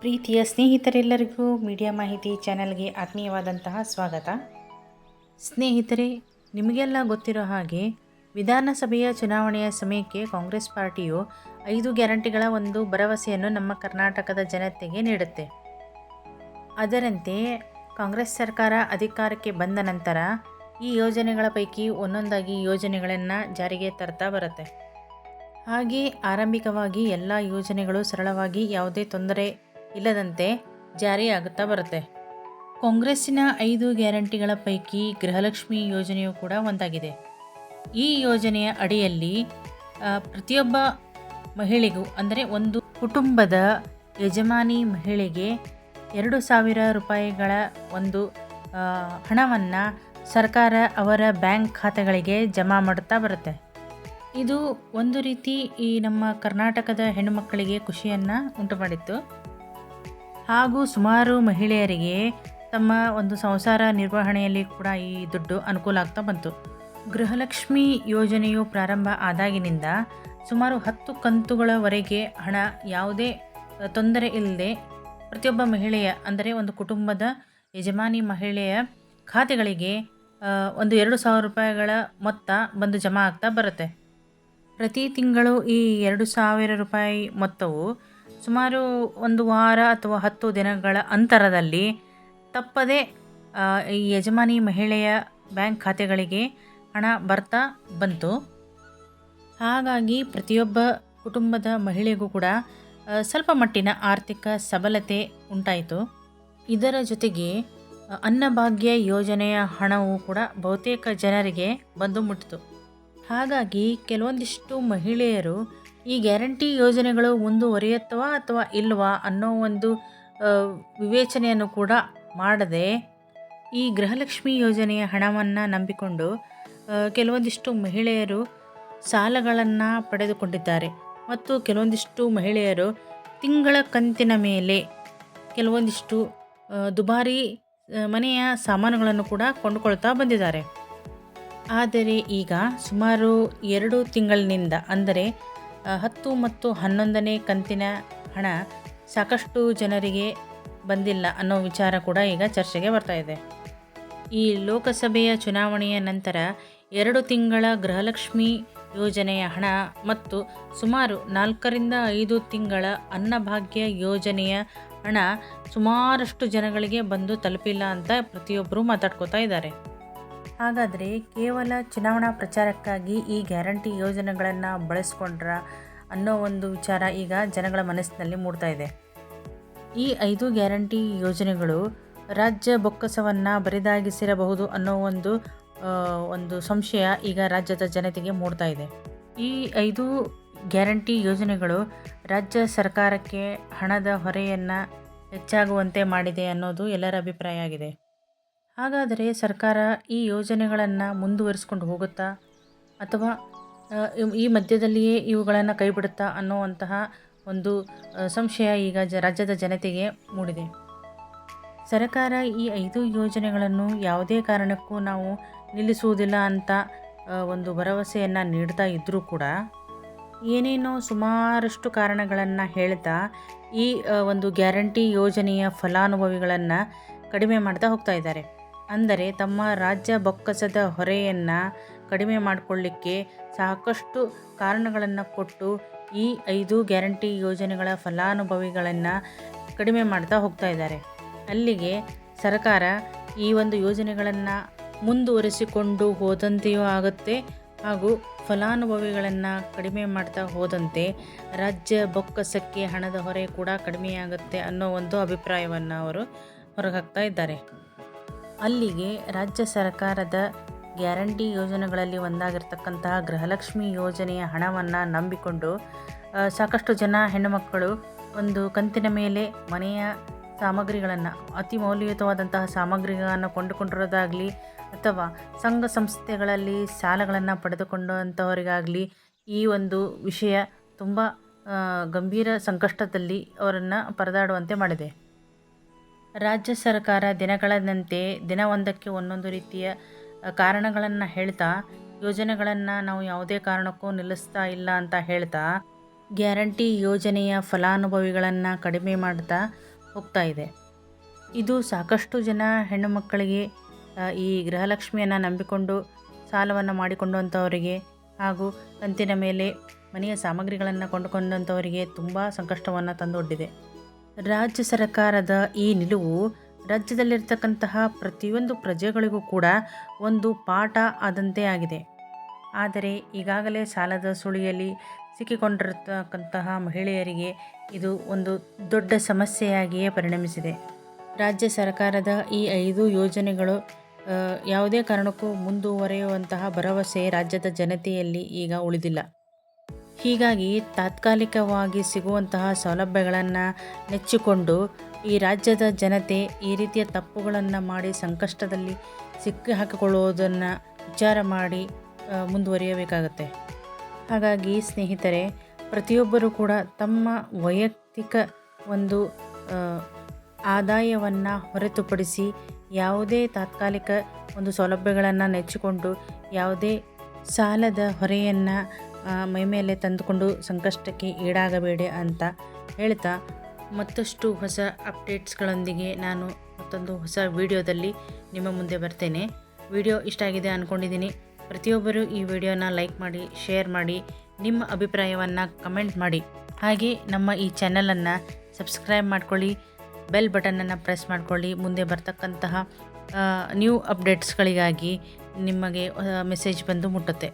ಪ್ರೀತಿಯ ಸ್ನೇಹಿತರೆಲ್ಲರಿಗೂ ಮೀಡಿಯಾ ಮಾಹಿತಿ ಚಾನೆಲ್ಗೆ ಆತ್ಮೀಯವಾದಂತಹ ಸ್ವಾಗತ. ಸ್ನೇಹಿತರೆ, ನಿಮಗೆಲ್ಲ ಗೊತ್ತಿರೋ ಹಾಗೆ ವಿಧಾನಸಭೆಯ ಚುನಾವಣೆಯ ಸಮಯಕ್ಕೆ ಕಾಂಗ್ರೆಸ್ ಪಾರ್ಟಿಯು ಐದು ಗ್ಯಾರಂಟಿಗಳ ಒಂದು ಭರವಸೆಯನ್ನು ನಮ್ಮ ಕರ್ನಾಟಕದ ಜನತೆಗೆ ನೀಡುತ್ತೆ. ಅದರಂತೆ ಕಾಂಗ್ರೆಸ್ ಸರ್ಕಾರ ಅಧಿಕಾರಕ್ಕೆ ಬಂದ ನಂತರ ಈ ಯೋಜನೆಗಳ ಪೈಕಿ ಒಂದೊಂದಾಗಿ ಯೋಜನೆಗಳನ್ನು ಜಾರಿಗೆ ತರ್ತಾ ಬರುತ್ತೆ. ಹಾಗೆ ಆರಂಭಿಕವಾಗಿ ಎಲ್ಲ ಯೋಜನೆಗಳು ಸರಳವಾಗಿ ಯಾವುದೇ ತೊಂದರೆ ಇಲ್ಲದಂತೆ ಜಾರಿಯಾಗುತ್ತಾ ಬರುತ್ತೆ. ಕಾಂಗ್ರೆಸ್ಸಿನ ಐದು ಗ್ಯಾರಂಟಿಗಳ ಪೈಕಿ ಗೃಹಲಕ್ಷ್ಮಿ ಯೋಜನೆಯು ಕೂಡ ಒಂದಾಗಿದೆ. ಈ ಯೋಜನೆಯ ಅಡಿಯಲ್ಲಿ ಪ್ರತಿಯೊಬ್ಬ ಮಹಿಳೆಗೂ, ಅಂದರೆ ಒಂದು ಕುಟುಂಬದ ಯಜಮಾನಿ ಮಹಿಳೆಗೆ ಎರಡು ಸಾವಿರ ರೂಪಾಯಿಗಳ ಒಂದು ಹಣವನ್ನು ಸರ್ಕಾರ ಅವರ ಬ್ಯಾಂಕ್ ಖಾತೆಗಳಿಗೆ ಜಮಾ ಮಾಡುತ್ತಾ ಬರುತ್ತೆ. ಇದು ಒಂದು ರೀತಿ ಈ ನಮ್ಮ ಕರ್ನಾಟಕದ ಹೆಣ್ಣುಮಕ್ಕಳಿಗೆ ಖುಷಿಯನ್ನು ಉಂಟು ಮಾಡಿತ್ತು ಹಾಗೂ ಸುಮಾರು ಮಹಿಳೆಯರಿಗೆ ತಮ್ಮ ಒಂದು ಸಂಸಾರ ನಿರ್ವಹಣೆಯಲ್ಲಿ ಕೂಡ ಈ ದುಡ್ಡು ಅನುಕೂಲ ಆಗ್ತಾ ಬಂತು. ಗೃಹಲಕ್ಷ್ಮಿ ಯೋಜನೆಯು ಪ್ರಾರಂಭ ಆದಾಗಿನಿಂದ ಸುಮಾರು ಹತ್ತು ಕಂತುಗಳವರೆಗೆ ಹಣ ಯಾವುದೇ ತೊಂದರೆ ಇಲ್ಲದೆ ಪ್ರತಿಯೊಬ್ಬ ಮಹಿಳೆಯ, ಅಂದರೆ ಒಂದು ಕುಟುಂಬದ ಯಜಮಾನಿ ಮಹಿಳೆಯ ಖಾತೆಗಳಿಗೆ ಒಂದು ಎರಡು ಸಾವಿರ ರೂಪಾಯಿಗಳ ಮೊತ್ತ ಬಂದು ಜಮಾ ಆಗ್ತಾ ಬರುತ್ತೆ. ಪ್ರತಿ ತಿಂಗಳು ಈ ಎರಡು ಸಾವಿರ ರೂಪಾಯಿ ಮೊತ್ತವು ಸುಮಾರು ಒಂದು ವಾರ ಅಥವಾ ಹತ್ತು ದಿನಗಳ ಅಂತರದಲ್ಲಿ ತಪ್ಪದೆ ಈ ಯಜಮಾನಿ ಮಹಿಳೆಯ ಬ್ಯಾಂಕ್ ಖಾತೆಗಳಿಗೆ ಹಣ ಬರ್ತಾ ಬಂತು. ಹಾಗಾಗಿ ಪ್ರತಿಯೊಬ್ಬ ಕುಟುಂಬದ ಮಹಿಳೆಗೂ ಕೂಡ ಸ್ವಲ್ಪ ಮಟ್ಟಿನ ಆರ್ಥಿಕ ಸಬಲತೆ ಉಂಟಾಯಿತು. ಇದರ ಜೊತೆಗೆ ಅನ್ನಭಾಗ್ಯ ಯೋಜನೆಯ ಹಣವು ಕೂಡ ಬಹುತೇಕ ಜನರಿಗೆ ಬಂದು ಮುಟ್ಟಿತು. ಹಾಗಾಗಿ ಕೆಲವೊಂದಿಷ್ಟು ಮಹಿಳೆಯರು ಈ ಗ್ಯಾರಂಟಿ ಯೋಜನೆಗಳು ಮುಂದುವರಿಯುತ್ತವಾ ಅಥವಾ ಇಲ್ವಾ ಅನ್ನೋ ಒಂದು ವಿವೇಚನೆಯನ್ನು ಕೂಡ ಮಾಡದೆ ಈ ಗೃಹಲಕ್ಷ್ಮಿ ಯೋಜನೆಯ ಹಣವನ್ನು ನಂಬಿಕೊಂಡು ಕೆಲವೊಂದಿಷ್ಟು ಮಹಿಳೆಯರು ಸಾಲಗಳನ್ನು ಪಡೆದುಕೊಂಡಿದ್ದಾರೆ. ಮತ್ತು ಕೆಲವೊಂದಿಷ್ಟು ಮಹಿಳೆಯರು ತಿಂಗಳ ಕಂತಿನ ಮೇಲೆ ಕೆಲವೊಂದಿಷ್ಟು ದುಬಾರಿ ಮನೆಯ ಸಾಮಾನುಗಳನ್ನು ಕೂಡ ಕೊಂಡುಕೊಳ್ತಾ ಬಂದಿದ್ದಾರೆ. ಆದರೆ ಈಗ ಸುಮಾರು ಎರಡು ತಿಂಗಳಿನಿಂದ, ಅಂದರೆ ಹತ್ತು ಮತ್ತು ಹನ್ನೊಂದನೇ ಕಂತಿನ ಹಣ ಸಾಕಷ್ಟು ಜನರಿಗೆ ಬಂದಿಲ್ಲ ಅನ್ನೋ ವಿಚಾರ ಕೂಡ ಈಗ ಚರ್ಚೆಗೆ ಬರ್ತಾ ಇದೆ. ಈ ಲೋಕಸಭೆಯ ಚುನಾವಣೆಯ ನಂತರ ಎರಡು ತಿಂಗಳ ಗೃಹಲಕ್ಷ್ಮಿ ಯೋಜನೆಯ ಹಣ ಮತ್ತು ಸುಮಾರು ನಾಲ್ಕರಿಂದ ಐದು ತಿಂಗಳ ಅನ್ನಭಾಗ್ಯ ಯೋಜನೆಯ ಹಣ ಸುಮಾರಷ್ಟು ಜನಗಳಿಗೆ ಬಂದು ತಲುಪಿಲ್ಲ ಅಂತ ಪ್ರತಿಯೊಬ್ಬರು ಮಾತಾಡ್ಕೋತಾ ಇದ್ದಾರೆ. ಹಾಗಾದರೆ ಕೇವಲ ಚುನಾವಣಾ ಪ್ರಚಾರಕ್ಕಾಗಿ ಈ ಗ್ಯಾರಂಟಿ ಯೋಜನೆಗಳನ್ನು ಬಳಸ್ಕೊಂಡ್ರ ಅನ್ನೋ ಒಂದು ವಿಚಾರ ಈಗ ಜನಗಳ ಮನಸ್ಸಿನಲ್ಲಿ ಮೂಡ್ತಾ ಇದೆ. ಈ ಐದು ಗ್ಯಾರಂಟಿ ಯೋಜನೆಗಳು ರಾಜ್ಯ ಬೊಕ್ಕಸವನ್ನು ಬರಿದಾಗಿಸಿರಬಹುದು ಅನ್ನೋ ಒಂದು ಒಂದು ಸಂಶಯ ಈಗ ರಾಜ್ಯದ ಜನತೆಗೆ ಮೂಡ್ತಾ ಇದೆ. ಈ ಐದು ಗ್ಯಾರಂಟಿ ಯೋಜನೆಗಳು ರಾಜ್ಯ ಸರ್ಕಾರಕ್ಕೆ ಹಣದ ಹೊರೆಯನ್ನು ಹೆಚ್ಚಾಗುವಂತೆ ಮಾಡಿದೆ ಅನ್ನೋದು ಎಲ್ಲರ ಅಭಿಪ್ರಾಯ ಆಗಿದೆ. ಹಾಗಾದರೆ ಸರ್ಕಾರ ಈ ಯೋಜನೆಗಳನ್ನು ಮುಂದುವರಿಸ್ಕೊಂಡು ಹೋಗುತ್ತಾ? ಅಥವಾ ಈ ಮಧ್ಯದಲ್ಲಿಯೇ ಇವುಗಳನ್ನು ಕೈಬಿಡುತ್ತಾ ಅನ್ನೋವಂತಹ ಒಂದು ಸಂಶಯ ಈಗ ಜ ರಾಜ್ಯದ ಜನತೆಗೆ ಮೂಡಿದೆ. ಸರ್ಕಾರ ಈ ಐದು ಯೋಜನೆಗಳನ್ನು ಯಾವುದೇ ಕಾರಣಕ್ಕೂ ನಾವು ನಿಲ್ಲಿಸುವುದಿಲ್ಲ ಅಂತ ಒಂದು ಭರವಸೆಯನ್ನು ನೀಡ್ತಾ ಇದ್ದರೂ ಕೂಡ, ಏನೇನೋ ಸುಮಾರಷ್ಟು ಕಾರಣಗಳನ್ನು ಹೇಳ್ತಾ ಈ ಒಂದು ಗ್ಯಾರಂಟಿ ಯೋಜನೆಯ ಫಲಾನುಭವಿಗಳನ್ನು ಕಡಿಮೆ ಮಾಡ್ತಾ ಹೋಗ್ತಾ ಇದ್ದಾರೆ. ಅಂದರೆ ತಮ್ಮ ರಾಜ್ಯ ಬೊಕ್ಕಸದ ಹೊರೆಯನ್ನು ಕಡಿಮೆ ಮಾಡಿಕೊಳ್ಳಿಕ್ಕೆ ಸಾಕಷ್ಟು ಕಾರಣಗಳನ್ನು ಕೊಟ್ಟು ಈ ಐದು ಗ್ಯಾರಂಟಿ ಯೋಜನೆಗಳ ಫಲಾನುಭವಿಗಳನ್ನು ಕಡಿಮೆ ಮಾಡ್ತಾ ಹೋಗ್ತಾ ಇದ್ದಾರೆ. ಅಲ್ಲಿಗೆ ಸರ್ಕಾರ ಈ ಒಂದು ಯೋಜನೆಗಳನ್ನು ಮುಂದುವರಿಸಿಕೊಂಡು ಹೋದಂತೆಯೂ ಆಗುತ್ತೆ ಹಾಗೂ ಫಲಾನುಭವಿಗಳನ್ನು ಕಡಿಮೆ ಮಾಡ್ತಾ ಹೋದಂತೆ ರಾಜ್ಯ ಬೊಕ್ಕಸಕ್ಕೆ ಹಣದ ಹೊರೆ ಕೂಡ ಕಡಿಮೆಯಾಗುತ್ತೆ ಅನ್ನೋ ಒಂದು ಅಭಿಪ್ರಾಯವನ್ನು ಅವರು ಹೊರಹಾಕ್ತಾ ಇದ್ದಾರೆ. ಅಲ್ಲಿಗೆ ರಾಜ್ಯ ಸರ್ಕಾರದ ಗ್ಯಾರಂಟಿ ಯೋಜನೆಗಳಲ್ಲಿ ಒಂದಾಗಿರ್ತಕ್ಕಂತಹ ಗೃಹಲಕ್ಷ್ಮಿ ಯೋಜನೆಯ ಹಣವನ್ನು ನಂಬಿಕೊಂಡು ಸಾಕಷ್ಟು ಜನ ಹೆಣ್ಣುಮಕ್ಕಳು ಒಂದು ಕಂತಿನ ಮೇಲೆ ಮನೆಯ ಸಾಮಗ್ರಿಗಳನ್ನು, ಅತಿ ಮೌಲ್ಯಯುತವಾದಂತಹ ಸಾಮಗ್ರಿಗಳನ್ನು ಕೊಂಡುಕೊಂಡಿರೋದಾಗಲಿ ಅಥವಾ ಸಂಘ ಸಂಸ್ಥೆಗಳಲ್ಲಿ ಸಾಲಗಳನ್ನು ಪಡೆದುಕೊಂಡಂಥವರಿಗಾಗಲಿ ಈ ಒಂದು ವಿಷಯ ತುಂಬ ಗಂಭೀರ ಸಂಕಷ್ಟದಲ್ಲಿ ಅವರನ್ನು ಪರದಾಡುವಂತೆ ಮಾಡಿದೆ. ರಾಜ್ಯ ಸರ್ಕಾರ ದಿನಗಳಂತೆ ದಿನವೊಂದಕ್ಕೆ ಒಂದೊಂದು ರೀತಿಯ ಕಾರಣಗಳನ್ನು ಹೇಳ್ತಾ, ಯೋಜನೆಗಳನ್ನು ನಾವು ಯಾವುದೇ ಕಾರಣಕ್ಕೂ ನಿಲ್ಲಿಸ್ತಾ ಇಲ್ಲ ಅಂತ ಹೇಳ್ತಾ, ಗ್ಯಾರಂಟಿ ಯೋಜನೆಯ ಫಲಾನುಭವಿಗಳನ್ನು ಕಡಿಮೆ ಮಾಡ್ತಾ ಹೋಗ್ತಾ ಇದೆ. ಇದು ಸಾಕಷ್ಟು ಜನ ಹೆಣ್ಣು ಮಕ್ಕಳಿಗೆ ಈ ಗೃಹಲಕ್ಷ್ಮಿಯನ್ನು ನಂಬಿಕೊಂಡು, ಸಾಲವನ್ನು ಮಾಡಿಕೊಂಡಂಥವರಿಗೆ ಹಾಗೂ ಕಂತಿನ ಮೇಲೆ ಮನೆಯ ಸಾಮಗ್ರಿಗಳನ್ನು ಕೊಂಡುಕೊಂಡಂಥವರಿಗೆ ತುಂಬ ಸಂಕಷ್ಟವನ್ನು ತಂದೊಡ್ಡಿದೆ. ರಾಜ್ಯ ಸರ್ಕಾರದ ಈ ನಿಲುವು ರಾಜ್ಯದಲ್ಲಿರ್ತಕ್ಕಂತಹ ಪ್ರತಿಯೊಂದು ಪ್ರಜೆಗಳಿಗೂ ಕೂಡ ಒಂದು ಪಾಠ ಆದಂತೆ ಆಗಿದೆ. ಆದರೆ ಈಗಾಗಲೇ ಸಾಲದ ಸುಳಿಯಲ್ಲಿ ಸಿಕ್ಕಿಕೊಂಡಿರತಕ್ಕಂತಹ ಮಹಿಳೆಯರಿಗೆ ಇದು ಒಂದು ದೊಡ್ಡ ಸಮಸ್ಯೆಯಾಗಿಯೇ ಪರಿಣಮಿಸಿದೆ. ರಾಜ್ಯ ಸರ್ಕಾರದ ಈ ಐದು ಯೋಜನೆಗಳು ಯಾವುದೇ ಕಾರಣಕ್ಕೂ ಮುಂದುವರೆಯುವಂತಹ ಭರವಸೆ ರಾಜ್ಯದ ಜನತೆಯಲ್ಲಿ ಈಗ ಉಳಿದಿಲ್ಲ. ಹೀಗಾಗಿ ತಾತ್ಕಾಲಿಕವಾಗಿ ಸಿಗುವಂತಹ ಸೌಲಭ್ಯಗಳನ್ನು ನೆಚ್ಚಿಕೊಂಡು ಈ ರಾಜ್ಯದ ಜನತೆ ಈ ರೀತಿಯ ತಪ್ಪುಗಳನ್ನು ಮಾಡಿ ಸಂಕಷ್ಟದಲ್ಲಿ ಸಿಕ್ಕಿ ಹಾಕಿಕೊಳ್ಳುವುದನ್ನು ವಿಚಾರ ಮಾಡಿ ಮುಂದುವರಿಯಬೇಕಾಗುತ್ತೆ. ಹಾಗಾಗಿ ಸ್ನೇಹಿತರೆ, ಪ್ರತಿಯೊಬ್ಬರೂ ಕೂಡ ತಮ್ಮ ವೈಯಕ್ತಿಕ ಒಂದು ಆದಾಯವನ್ನು ಹೊರತುಪಡಿಸಿ ಯಾವುದೇ ತಾತ್ಕಾಲಿಕ ಒಂದು ಸೌಲಭ್ಯಗಳನ್ನು ನೆಚ್ಚಿಕೊಂಡು ಯಾವುದೇ ಸಾಲದ ಹೊರೆಯನ್ನು ಮೈಮೇಲೆ ತಂದುಕೊಂಡು ಸಂಕಷ್ಟಕ್ಕೆ ಈಡಾಗಬೇಡಿ ಅಂತ ಹೇಳ್ತಾ ಮತ್ತಷ್ಟು ಹೊಸ ಅಪ್ಡೇಟ್ಸ್ಗಳೊಂದಿಗೆ ನಾನು ಮತ್ತೊಂದು ಹೊಸ ವಿಡಿಯೋದಲ್ಲಿ ನಿಮ್ಮ ಮುಂದೆ ಬರ್ತೇನೆ. ವಿಡಿಯೋ ಇಷ್ಟ ಆಗಿದೆ ಅಂದ್ಕೊಂಡಿದ್ದೀನಿ ಪ್ರತಿಯೊಬ್ಬರೂ ಈ ವಿಡಿಯೋನ ಲೈಕ್ ಮಾಡಿ, ಶೇರ್ ಮಾಡಿ, ನಿಮ್ಮ ಅಭಿಪ್ರಾಯವನ್ನು ಕಮೆಂಟ್ ಮಾಡಿ. ಹಾಗೆ ನಮ್ಮ ಈ ಚಾನಲನ್ನು ಸಬ್ಸ್ಕ್ರೈಬ್ ಮಾಡ್ಕೊಳ್ಳಿ, ಬೆಲ್ ಬಟನನ್ನು ಪ್ರೆಸ್ ಮಾಡ್ಕೊಳ್ಳಿ. ಮುಂದೆ ಬರ್ತಕ್ಕಂತಹ ನ್ಯೂ ಅಪ್ಡೇಟ್ಸ್ಗಳಿಗಾಗಿ ನಿಮಗೆ ಮೆಸೇಜ್ ಬಂದು ಮುಟ್ಟುತ್ತೆ.